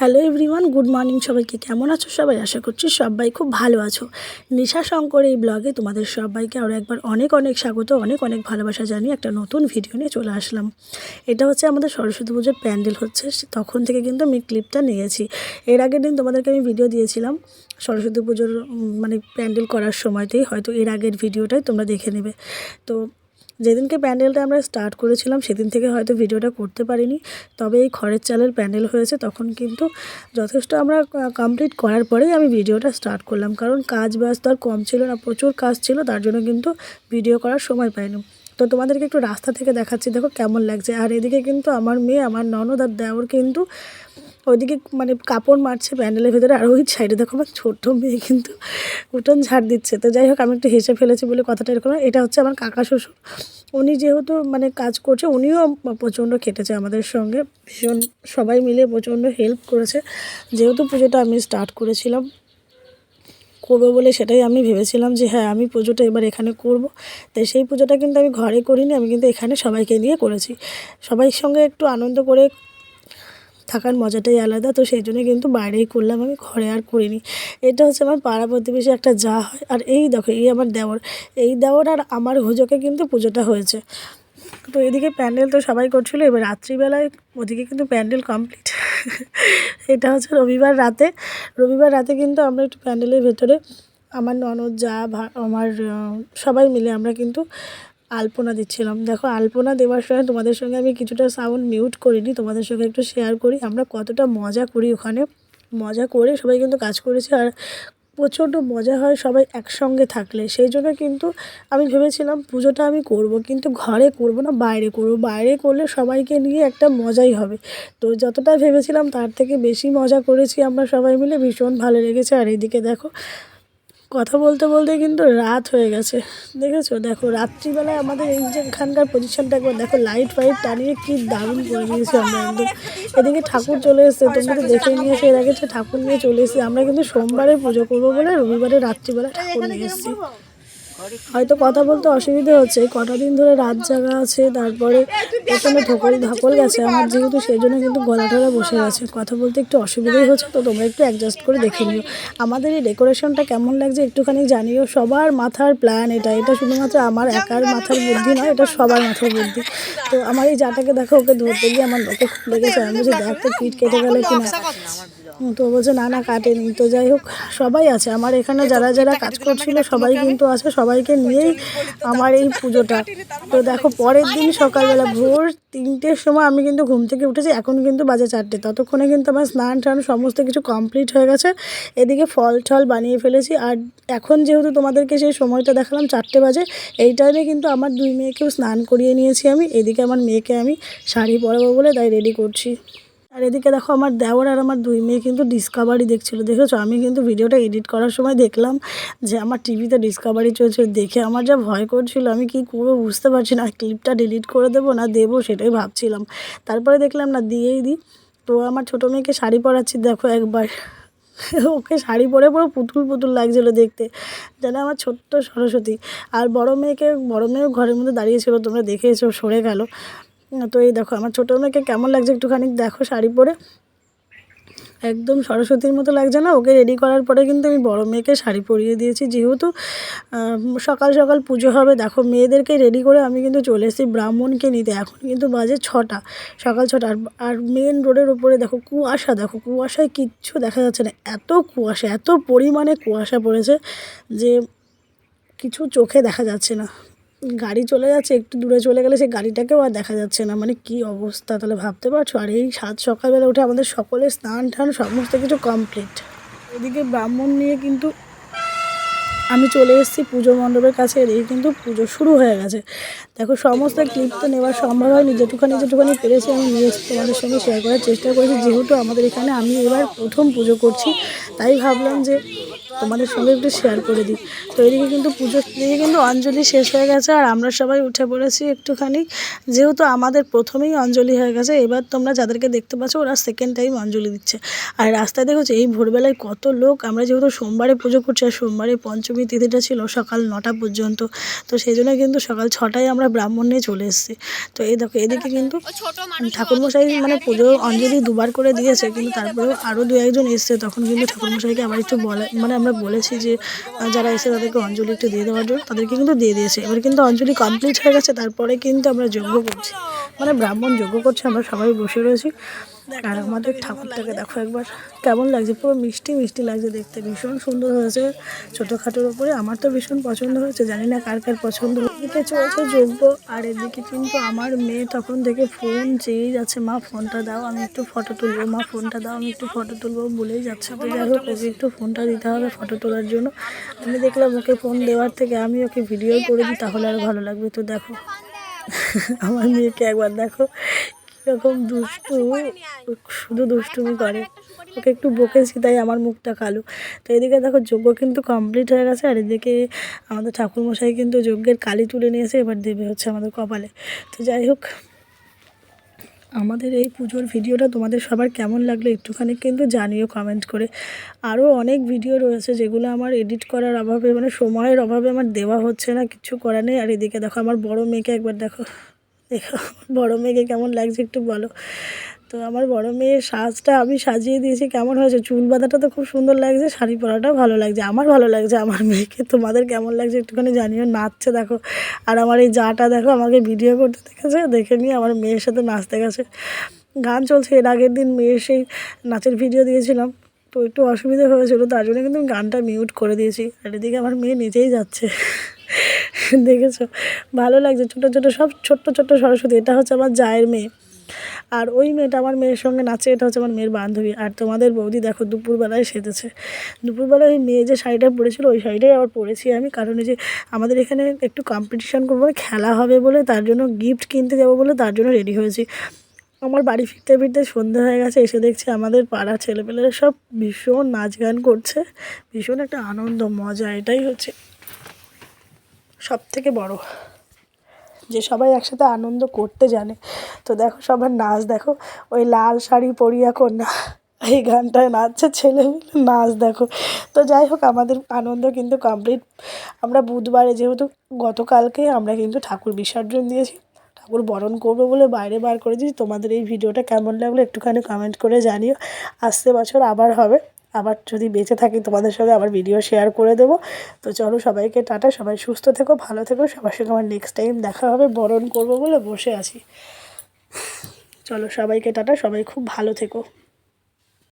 Hello everyone, good morning সবাইকে। কেমন আছো সবাই? আশা করছি সবাই খুব ভালো আছো। নিশা শঙ্কর এই ব্লগে তোমাদের সবাইকে আরও একবার অনেক অনেক স্বাগত, অনেক অনেক ভালোবাসা জানিয়ে একটা নতুন ভিডিও নিয়ে চলে আসলাম। এটা হচ্ছে আমাদের সরস্বতী পুজোর প্যান্ডেল হচ্ছে তখন থেকে কিন্তু আমি ক্লিপটা নিয়েছি। এর আগের দিন তোমাদেরকে আমি ভিডিও দিয়েছিলাম সরস্বতী পুজোর মানে প্যান্ডেল করার সময়তেই, হয়তো এর আগের ভিডিওটাই তোমরা দেখে নেবে। তো যেদিনকে প্যান্ডেলটা আমরা স্টার্ট করেছিলাম, সেদিন থেকে হয়তো ভিডিওটা করতে পারিনি। তবে এই খড়ের চালের প্যান্ডেল হয়েছে, তখন কিন্তু যথেষ্ট আমরা কমপ্লিট করার পরেই আমি ভিডিওটা স্টার্ট করলাম। কারণ কাজ ব্যস্ত আর কম ছিল না, প্রচুর কাজ ছিল, তার জন্য কিন্তু ভিডিও করার সময় পাইনি। তো তোমাদেরকে একটু রাস্তা থেকে দেখাচ্ছি, দেখো কেমন লাগছে। আর এদিকে কিন্তু আমার মেয়ে, আমার ননদ আর দেওর কিন্তু ওইদিকে মানে কাপড় মারছে প্যান্ডেলের ভেতরে, আর ওই সাইডে দেখো আমার ছোট্ট মেয়ে কিন্তু উঠোন ঝাড় দিচ্ছে। তো যাই হোক, আমি একটু হেসে ফেলেছি বলে কথাটা এরকম এটা হচ্ছে আমার কাকা শ্বশুর। উনি যেহেতু মানে কাজ করছে, উনিও প্রচণ্ড খেটেছে আমাদের সঙ্গে। ভীষণ সবাই মিলে প্রচণ্ড হেল্প করেছে। যেহেতু পুজোটা আমি স্টার্ট করেছিলাম, করব বলে সেটাই আমি ভেবেছিলাম যে হ্যাঁ আমি পুজোটা এবার এখানে করব। তাই সেই পুজোটা কিন্তু আমি ঘরে করিনি, আমি কিন্তু এখানে সবাইকে নিয়ে করেছি। সবাই সঙ্গে একটু আনন্দ করে থাকার মজাটাই আলাদা। তো সেই জন্য কিন্তু বাইরেই করলাম, আমি ঘরে আর করিনি। এটা হচ্ছে আমার পাড়া প্রতিবেশী একটা যা হয়। আর এই দেখো, এই আমার দেওর। এই দেওর আর আমার হুজোকে কিন্তু পুজোটা হয়েছে। তো এদিকে প্যান্ডেল তো সবাই করছিল, এবার রাত্রিবেলায় ওদিকে কিন্তু প্যান্ডেল কমপ্লিট। এটা হচ্ছে রবিবার রাতে। রবিবার রাতে কিন্তু আমরা একটু প্যান্ডেলের ভেতরে, আমার ননদ, যা আমার সবাই মিলে আমরা কিন্তু আলপনা দিচ্ছিলাম। দেখো, আলপনা দেওয়ার সময় তোমাদের সঙ্গে আমি কিছুটা সাউন্ড মিউট করিনি, তোমাদের সঙ্গে একটু শেয়ার করি। আমরা কতটা মজা করি ওখানে। মজা করে সবাই কিন্তু কাজ করেছি আর প্রচণ্ড মজা হয় সবাই একসঙ্গে থাকলে। সেই জন্য কিন্তু আমি ভেবেছিলাম পুজোটা আমি করব, কিন্তু ঘরে করব না, বাইরে করব। বাইরে করলে সবাইকে নিয়ে একটা মজাই হবে। তো যতটা ভেবেছিলাম তার থেকে বেশি মজা করেছি আমরা সবাই মিলে, ভীষণ ভালো লেগেছে। আর এইদিকে দেখো কথা বলতে বলতে কিন্তু রাত হয়ে গেছে। দেখেছ? দেখো রাত্রিবেলায় আমাদের এই যে এখানকার পজিশনটা একবার দেখো লাইট ফাইট টানিয়ে কি দারুণ করে দিয়েছি আমরা একদম এদিকে ঠাকুর চলে এসেছে তোমরা তো দেখে নিয়েছে এসে এর আগে ঠাকুর নিয়ে চলে এসেছি আমরা কিন্তু সোমবারে পুজো করব বলে রবিবারে রাত্রিবেলা ঠাকুর নিয়ে এসেছি। হয়তো কথা বলতে অসুবিধা হচ্ছে। কটা দিন ধরে রাত জাগা আছে তারপরে প্রচণ্ড ধকল ধকল গেছে আমার যেহেতু সেই জন্য কিন্তু গলা টলা বসে গেছে। কথা বলতে একটু অসুবিধাই হচ্ছে তো তোমরা একটু অ্যাডজাস্ট করে দেখে নিও। আমাদের এই ডেকোরেশনটা কেমন লাগছে একটুখানি জানিও। সবার মাথার প্ল্যান এটা। এটা শুধুমাত্র আমার একার মাথার বুদ্ধি নয় এটা সবার মাথার বুদ্ধি। তো আমার এই জাটাকে দেখো ওকে ধরতে গিয়ে আমার লোকে খুব লেগেছে। আমি বলছি দেখ তো পিঠ কেটে গেলে কি না হুম, তো বলছে না না কাটেনি। তো যাই হোক সবাই আছে। আমার এখানে যারা যারা কাজ করছিল সবাই কিন্তু আছে। সবাইকে নিয়েই আমার এই পুজোটা। তো দেখো পরের দিন সকালবেলা ভোর তিনটের সময় আমি কিন্তু ঘুম থেকে উঠেছি। এখন কিন্তু বাজে চারটে। ততক্ষণে কিন্তু আমার স্নান টান সমস্ত কিছু কমপ্লিট হয়ে গেছে। এদিকে ফল টল বানিয়ে ফেলেছি। আর এখন যেহেতু তোমাদেরকে সেই সময়টা দেখালাম চারটে বাজে এই টাইমে কিন্তু আমার দুই মেয়েকেও স্নান করিয়ে নিয়েছি আমি। এদিকে আমার মেয়েকে আমি শাড়ি পরাবো বলে তাই রেডি করছি। আর এদিকে দেখো আমার দেওর আর আমার দুই মেয়ে কিন্তু ডিসকাভারি দেখছিল। দেখেছ? আমি কিন্তু ভিডিওটা এডিট করার সময় দেখলাম যে আমার টিভিতে ডিসকাভারি চলছে। দেখে আমার যা ভয় করছিল, আমি কি করব বুঝতে পারছি না। ক্লিপটা ডিলিট করে দেবো না, দেবো সেটাই ভাবছিলাম। তারপরে দেখলাম না, দিয়েই দিই। তো আমার ছোটো মেয়েকে শাড়ি পরাচ্ছি, দেখো একবার। ওকে শাড়ি পরে পুরো পুতুল পুতুল লাগছিল দেখতে। যেন আমার ছোট্ট সরস্বতী। আর বড় মেয়েকে, বড় মেয়েও ঘরের মধ্যে দাঁড়িয়েছিল তোমরা দেখেছ, সরে গেল। তো এই দেখো, আমার ছোটো মেয়েকে কেমন লাগছে একটুখানি দেখো শাড়ি পরে। একদম সরস্বতীর মতো লাগছে না, ওকে রেডি করার পরে কিন্তু আমি বড় মেয়েকে শাড়ি পরিয়ে দিয়েছি। যেহেতু সকাল সকাল পুজো হবে, দেখো মেয়েদেরকে রেডি করে আমি কিন্তু চলে এসেছি ব্রাহ্মণকে নিতে। এখন কিন্তু বাজে ছটা, সকাল ছটা। আর মেন রোডের ওপরে দেখো কুয়াশা, দেখো কুয়াশায় কিচ্ছু দেখা যাচ্ছে না। এত কুয়াশা, এত পরিমাণে কুয়াশা পড়েছে যে কিছু চোখে দেখা যাচ্ছে না। গাড়ি চলে যাচ্ছে, একটু দূরে চলে গেলে সেই গাড়িটাকেও আর দেখা যাচ্ছে না। মানে কি অবস্থা, তাহলে ভাবতে পারছ? আর এই সাত সকালবেলা উঠে আমাদের সকলের স্নান টান, সমস্ত কিছু কমপ্লিট এদিকে ব্রাহ্মণ নিয়ে কিন্তু আমি চলে এসেছি পুজো মণ্ডপের কাছে, এদিকে কিন্তু পুজো শুরু হয়ে গেছে। দেখো, সমস্ত ক্লিপ তো নেওয়া সম্ভব হয়নি, যেটুখানি যেটুখানি পেরেছি আমি নিয়েছি, তোমাদের সঙ্গে শেয়ার করার চেষ্টা করেছি। যেহেতু আমাদের এখানে আমি এবার প্রথম পুজো করছি, তাই ভাবলাম যে তোমাদের সঙ্গে একটু শেয়ার করে দিই। তো এদিকে কিন্তু পুজোর দিকে কিন্তু অঞ্জলি শেষ হয়ে গেছে আর আমরা সবাই উঠে পড়েছি একটুখানি। যেহেতু আমাদের প্রথমেই অঞ্জলি হয়ে গেছে এবার তোমরা যাদেরকে দেখতে পাচ্ছ ওরা সেকেন্ড টাইম অঞ্জলি দিচ্ছে। আর রাস্তায় দেখেছ এই ভোরবেলায় কত লোক আমরা যেহেতু সোমবারে পুজো করছি আর সোমবারে পঞ্চমী তিথিটা ছিল সকাল নটা পর্যন্ত তো সেই জন্য কিন্তু সকাল ছটায় আমরা ব্রাহ্মণ নিয়ে চলে এসেছি। তো এই দেখো এদিকে কিন্তু ঠাকুরমশাই মানে পুজো অঞ্জলি দুবার করে দিয়েছে কিন্তু তারপরেও আরও দু একজন এসছে তখন কিন্তু ঠাকুরমশাইকে আবার একটু বলে মানে আমরা বলেছি যে যারা এসে তাদেরকে অঞ্জলি একটু দিয়ে দেওয়ার জন্য তাদেরকে কিন্তু দিয়ে দিয়েছে। এবার কিন্তু অঞ্জলি কমপ্লিট হয়ে গেছে, তারপরে কিন্তু আমরা যজ্ঞ করছি। মানে ব্রাহ্মণ যজ্ঞ করছে, আমরা সবাই বসে রয়েছি। আর আমাদের ঠাকুরটাকে দেখো একবার কেমন লাগছে পুরো মিষ্টি মিষ্টি লাগছে দেখতে ভীষণ সুন্দর হয়েছে ছোটোখাটোর ওপরে। আমার তো ভীষণ পছন্দ হয়েছে জানি না কার কার পছন্দ এদিকে চলছে যোগ্য আর এদিকে কিন্তু আমার মেয়ে তখন থেকে ফোন চেয়েই যাচ্ছে মা ফোনটা দাও আমি একটু ফটো তুলবো মা ফোনটা দাও আমি একটু ফটো তুলবো। বলেই যাচ্ছে তো যাই হোক ওকে একটু ফোনটা দিতে হবে ফটো তোলার জন্য। আমি দেখলাম ওকে ফোন দেওয়ার থেকে আমি ওকে ভিডিও করে দিই তাহলে আর ভালো লাগবে। তো দেখো আমার মেয়েকে একবার দেখো কীরকম দুষ্টু। শুধু দুষ্টুমি করে। ওকে একটু বকেছি তাই আমার মুখটা কালো। তো এদিকে দেখো যজ্ঞ কিন্তু কমপ্লিট হয়ে গেছে আর এদিকে আমাদের ঠাকুরমশাই কিন্তু যজ্ঞের কালি তুলে নিয়েছে এবার দেবে হচ্ছে আমাদের কপালে। তো যাই হোক আমাদের এই পুজোর ভিডিওটা তোমাদের সবার কেমন লাগল একটুখানি কিন্তু জানিও কমেন্ট করে। আরও অনেক ভিডিও রয়েছে যেগুলো আমার এডিট করার অভাবে মানে সময়ের অভাবে আমার দেওয়া হচ্ছে না কিছু করার নেই। আর এদিকে দেখো আমার বড় মেয়েকে একবার দেখো। দেখো, বড় মেয়েকে কেমন লাগছে একটু বলো। তো আমার বড় মেয়ের সাজটা আমি সাজিয়ে দিয়েছি, কেমন হয়েছে? চুল বাঁধাটা তো খুব সুন্দর লাগছে, শাড়ি পরাটাও ভালো লাগছে, আমার ভালো লাগছে, আমার মেয়েকে তোমাদের কেমন লাগছে একটুখানি জানিও, নাচছে দেখো। আর আমার এই জাটা দেখো, আমাকে ভিডিও করতে দেখেছে, দেখে নিয়ে আমার মেয়ের সাথে নাচতে গেছে। গান চলছে, এর আগের দিন মেয়ের সেই নাচের ভিডিও দিয়েছিলাম, তো একটু অসুবিধা হয়েছিল, তার জন্য কিন্তু আমি গানটা মিউট করে দিয়েছি। আর এদিকে আমার মেয়ে নিজেই যাচ্ছে। দেখেছ? ভালো লাগছে। ছোটো ছোটো, সব ছোট্ট ছোট্ট সরস্বতী। এটা হচ্ছে আমার জায়ের মেয়ে। আর ওই মেয়েটা আমার মেয়ের সঙ্গে নাচে, এটা হচ্ছে আমার মেয়ের বান্ধবী। আর তোমাদের বৌদি দেখো, দুপুরবেলায় সেজেছে। দুপুরবেলায় ওই মেয়ে যে শাড়িটা পরেছিল, ওই শাড়িটাই আবার পরেছি আমি। কারণ যে আমাদের এখানে একটু কম্পিটিশান করব মানে খেলা হবে বলে, তার জন্য গিফট কিনতে যাব বলে, তার জন্য রেডি হয়েছি। আমার বাড়ি ফিরতে ফিরতে সন্ধে হয়ে গেছে। এসে দেখছি আমাদের পাড়া ছেলেপেলেরা সব ভীষণ নাচ গান করছে। ভীষণ একটা আনন্দ, মজা, এটাই হচ্ছে। সব থেকে বড়। যে সবাই একসাথে আনন্দ করতে জানে। তো দেখো সবার নাচ, দেখো ওই লাল শাড়ি পরিয়া কন্যা এই গানটায় নাচছে, ছেলে নাচ দেখো। তো যাই হোক, আমাদের আনন্দ কিন্তু কমপ্লিট আমরা বুধবারে যেহেতু গতকালকে আমরা কিন্তু ঠাকুর বিসর্জন দিয়েছি, ঠাকুর বরণ করব বলে বাইরে বার করে দিয়েছি তোমাদের এই ভিডিওটা কেমন লাগল একটুখানি কমেন্ট করে জানিও। আসতে বছর আবার হবে। আবার যদি বেঁচে থাকি তোমাদের সাথে আবার ভিডিও শেয়ার করে দেবো। তো চলো সবাইকে টাটা, সবাই সুস্থ থেকো, ভালো থেকো, সবার সঙ্গে আমার নেক্সট টাইম দেখা হবে, বরণ করব বলে বসে আছি। চলো সবাইকে টাটা, সবাই খুব ভালো থেকো।